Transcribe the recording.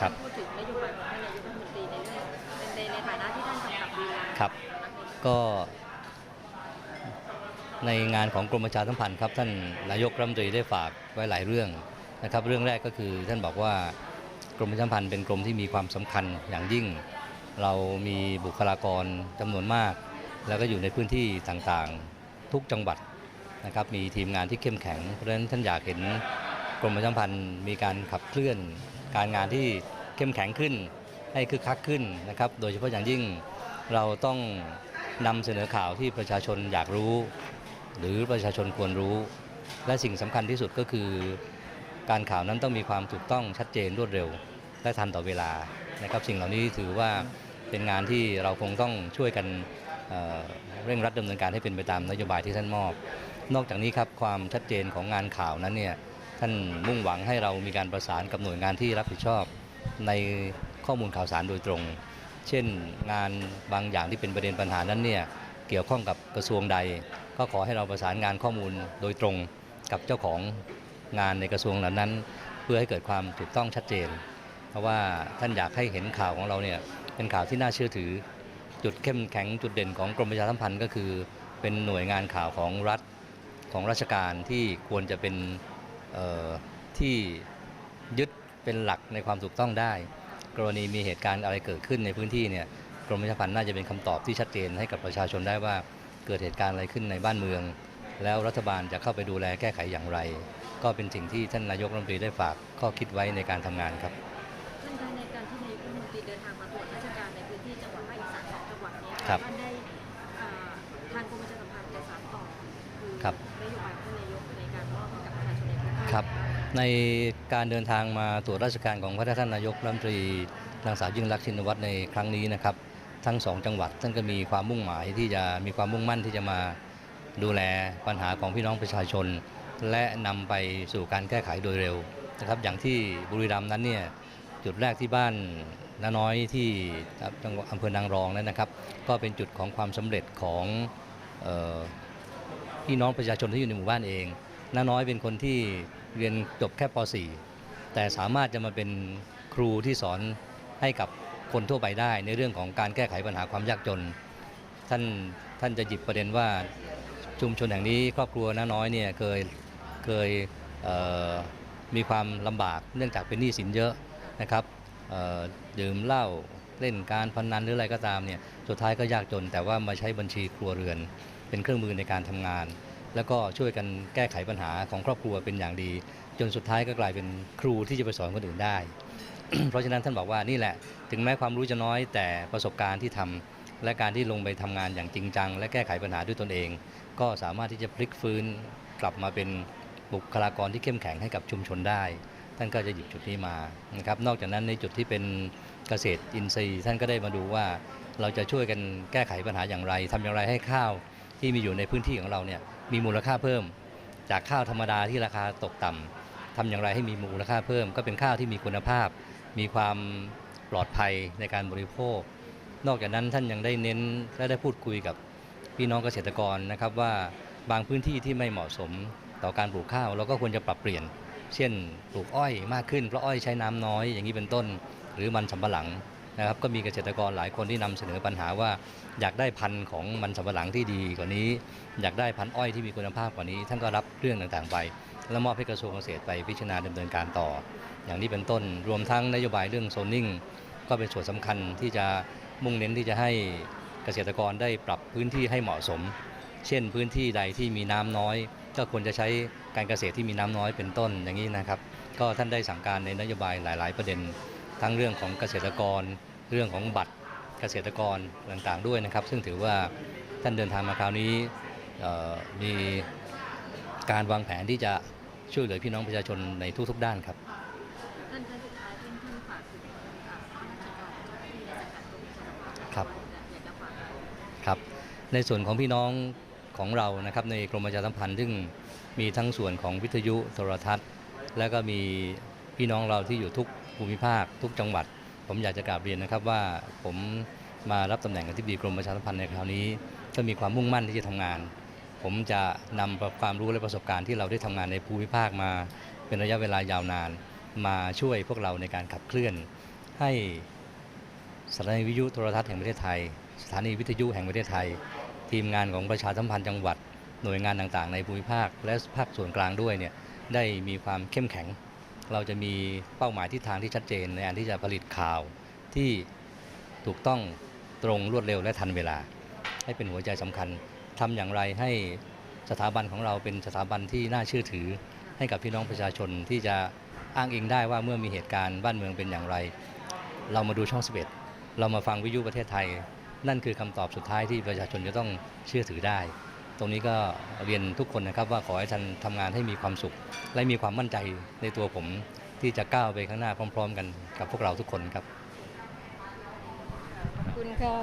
ครับพูดถึงนโยบายของท่านนายกรัฐมนตรีในเรื่องในในฐานะที่ท่านกำกับดูแลครับ ก็ในงานของกรมประชาสัมพันธ์ครับท่านนายกรัฐมนตรีได้ฝากไว้หลายเรื่องนะครับ เรื่องแรกก็คือท่านบอกว่ากรมประชาสัมพันธ์เป็นกรมที่มีความสำคัญอย่างยิ่ง เรามีบุคลากรจำนวนมาก แล้วก็อยู่ในพื้นที่ต่างๆทุกจังหวัดนะครับมีทีมงานที่เข้มแข็งเพราะฉะนั้นท่านอยากเห็นกรมประชาสัมพันธ์มีการขับเคลื่อน การงานที่เข้มแข็งขึ้น ให้คึกคักขึ้นนะครับ โดยเฉพาะอย่างยิ่งเราต้องนำเสนอข่าวที่ประชาชนอยากรู้ หรือประชาชนควรรู้ และสิ่งสำคัญที่สุดก็คือ การข่าวนั้นต้องมีความถูกต้องชัดเจนรวดเร็ว และทันต่อเวลานะครับ สิ่งเหล่านี้ถือว่าเป็นงานที่เราคงต้องช่วยกันเเร่งรัดดำเนินการให้เป็นไปตามนโยบายที่ท่านมอบ นอกจากนี้ครับความชัดเจนของงานข่าวนั้นเนี่ย ท่านมุ่งหวังให้เรามีการประสานกับหน่วยงานที่รับผิดชอบในข้อมูลข่าวสารโดยตรง เช่นงานบางอย่างที่เป็นประเด็นปัญหานั้นเนี่ยเกี่ยวข้องกับกระทรวงใด ก็ขอให้เราประสานงานข้อมูลโดยตรงกับเจ้าของงานในกระทรวงเหล่านั้น เพื่อให้เกิดความถูกต้องชัดเจน เพราะว่าท่านอยากให้เห็นข่าวของเราเนี่ยเป็นข่าวที่น่าเชื่อถือ จุดเข้มแข็งจุดเด่นของกรมประชาสัมพันธ์ก็คือ เป็นหน่วยงานข่าวของรัฐของราชการที่ควรจะเป็น ที่ยึดเป็นหลักในความถูกต้องได้ กรณีมีเหตุการณ์อะไรเกิดขึ้นในพื้นที่เนี่ยกรมประชาสัมพันธ์น่าจะเป็นคำตอบที่ชัดเจนให้กับประชาชนได้ว่าเกิดเหตุการณ์อะไรขึ้นในบ้านเมือง แล้วรัฐบาลจะเข้าไปดูแลแก้ไขอย่างไร ก็เป็นสิ่งที่ท่านนายกรัฐมนตรีได้ฝากข้อคิดไว้ในการทำงานครับท่านคะในการที่นายกรัฐมนตรีเดินทางมาตรวจราชการในพื้นที่จังหวัดภาคอีสานสองจังหวัดเนี้ครับท่านได้ ในการเดินทางมาตรวจราชการของพระท่านนายกรัฐมนตรีนางสาวยิ่งรักษินวัตรในครั้งนี้นะครับ ทั้งสองจังหวัดท่านก็มีความมุ่งหมายที่จะมีความมุ่งมั่นที่จะมาดูแลปัญหาของพี่น้องประชาชน และนำไปสู่การแก้ไขโดยเร็วนะครับ อย่างที่บุรีรัมย์นั้นเนี่ยจุดแรกที่บ้านนาน้อยที่จังหวัดอำเภอนางรองนั้นนะครับ ก็เป็นจุดของความสำเร็จของออพี่น้องประชาชนที่อยู่ในหมู่บ้านเอง น้าน้อยเป็นคนที่เรียนจบแค่ป .4 แต่สามารถจะมาเป็นครูที่สอนให้กับคนทั่วไปได้ ในเรื่องของการแก้ไขปัญหาความยากจน ท่านท่านจะหยิบประเด็นว่าชุมชนแห่งนี้ครอบครัวน้าน้อยเนี่ยเคยเคยเมีความลำบากเนื่องจากเป็นหนี้สินเยอะนะครับดื่มเหล้าเล่นการพนันหรืออะไรก็ตามเนี่ยสุดท้ายก็ยากจน แต่ว่ามาใช้บัญชีครัวเรือน เป็นเครื่องมือในการทำงาน แล้วก็ช่วยกันแก้ไขปัญหาของครอบครัวเป็นอย่างดี จนสุดท้ายก็กลายเป็นครูที่จะไปสอนคนอื่นได้ เพราะฉะนั้นท่านบอกว่านี่แหละ ถึงแม้ความรู้จะน้อยแต่ประสบการณ์ที่ทำและการที่ลงไปทำงานอย่างจริงจัง และแก้ไขปัญหาด้วยตนเอง ก็สามารถที่จะพลิกฟื้นกลับมาเป็นบุคลากรที่เข้มแข็งให้กับชุมชนได้ ท่านก็จะหยิบจุดนี้มานะครับนอกจากนั้นในจุดที่เป็นเกษตรอินทรีย์ ท่านก็ได้มาดูว่าเราจะช่วยกันแก้ไขปัญหาอย่างไรทำอย่างไรให้ข้าวที่มีอยู่ในพื้นที่ของเราเนี่ย มีมูลค่าเพิ่ม จากข้าวธรรมดาที่ราคาตกต่ำทำอย่างไรให้มีมูลค่าเพิ่ม ก็เป็นข้าวที่มีคุณภาพ มีความปลอดภัยในการบริโภค นอกจากนั้นท่านยังได้เน้นและได้พูดคุยกับพี่น้องเกษตรกรนะครับว่าบางพื้นที่ที่ไม่เหมาะสมต่อการปลูกข้าวเราก็ควรจะปรับเปลี่ยน เช่น ปลูกอ้อยมากขึ้นเพราะอ้อยใช้น้ำน้อยอย่างนี้เป็นต้น หรือมันสำปะหลัง นะครับก็มีเกษตรกรหลายคนที่นำเสนอปัญหาว่า อยากได้พันธุ์ของมันสำปะหลังที่ดีกว่านี้ อยากได้พันธุ์อ้อยที่มีคุณภาพกว่านี้ ท่านก็รับเรื่องต่างๆ ไปแล้วมอบให้กระทรวงเกษตรไปพิจารณาดำเนินการต่อ อย่างนี้เป็นต้นรวมทั้งนโยบายเรื่องโซนนิ่งก็เป็นส่วนสำคัญที่จะมุ่งเน้นที่จะให้เกษตรกรได้ปรับพื้นที่ให้เหมาะสม เช่นพื้นที่ใดที่มีน้ำน้อย ก็ควรจะใช้การเกษตรที่มีน้ำน้อยเป็นต้นอย่างนี้นะครับ ก็ท่านได้สั่งการในนโยบายหลาย ๆ ประเด็น ทั้งเรื่องของเกษตรกร เรื่องของบัตรเกษตรกรต่างๆด้วยนะครับ ซึ่งถือว่าท่านเดินทางมาคราวนี้เอ่อมีการวางแผนที่จะช่วยเหลือพี่น้องประชาชนในทุกๆ ด้านครับท่านท่านสุดท้ายท่านท่านฝากถึงอ่าข้าราชการเจ้าหน้าที่ในสังกัดกรมประชาสัมพันธ์ครับอยากจะฝากครับในส่วนของพี่น้องของเรานะครับในกรมประชาสัมพันธ์ซึ่งมีทั้งส่วนของวิทยุโทรทัศน์ และก็มี พี่น้องเราที่อยู่ทุกภูมิภาคทุกจังหวัด ผมอยากจะกราบเรียนนะครับว่าผมมารับตำแหน่งอธิบดีกรมประชาสัมพันธ์ในคราวนี้ ก็มีความมุ่งมั่นที่จะทำงาน ผมจะนำความรู้และประสบการณ์ที่เราได้ทำงานในภูมิภาคมาเป็นระยะเวลายาวนาน มาช่วยพวกเราในการขับเคลื่อน ให้สถานีวิทยุโทรทัศน์แห่งประเทศไทย สถานีวิทยุแห่งประเทศไทย ทีมงานของประชาสัมพันธ์จังหวัด หน่วยงานต่างๆ ในภูมิภาค และภาคส่วนกลางด้วยเนี่ยได้มีความเข้มแข็ง เราจะมีเป้าหมายทิศทางที่ชัดเจนในการที่จะผลิตข่าวที่ถูกต้องตรงรวดเร็วและทันเวลา ให้เป็นหัวใจสำคัญทำอย่างไรให้สถาบันของเราเป็นสถาบันที่น่าเชื่อถือ ให้กับพี่น้องประชาชนที่จะอ้างอิงได้ว่าเมื่อมีเหตุการณ์บ้านเมืองเป็นอย่างไร เรามาดูช่อง 11 เรามาฟังวิทยุประเทศไทย นั่นคือคำตอบสุดท้ายที่ประชาชนจะต้องเชื่อถือได้ ตรงนี้ก็เรียนทุกคนนะครับว่าขอให้ท่านทำงานให้มีความสุข และมีความมั่นใจในตัวผมที่จะก้าวไปข้างหน้าพร้อม ๆ กันกับพวกเราทุกคนครับ ขอบคุณค่ะ